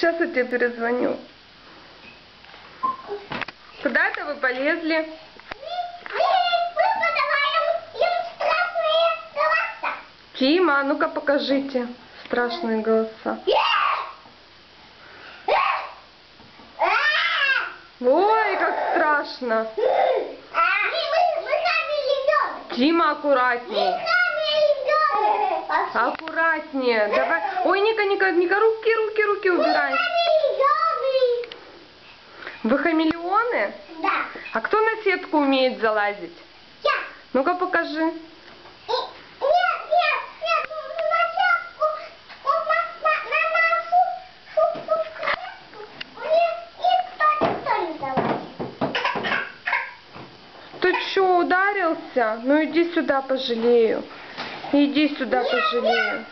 тебе перезвоню. Куда это вы полезли? Тима, а ну-ка покажите страшные голоса. Ой, как страшно. Тима, аккуратней. Аккуратнее. Давай. Ой, Ника, Ника, Ника, руки, руки, руки убирай. Вы хамелеоны? Да. А кто на сетку умеет залазить? Я. Ну-ка покажи. И- Нет, нет, нет, на шапку, на, на, на нашу шубку в клетку. Мне никто, никто не залазит. Ты что, ударился? Ну иди сюда, пожалею. Иди сюда, пожалею.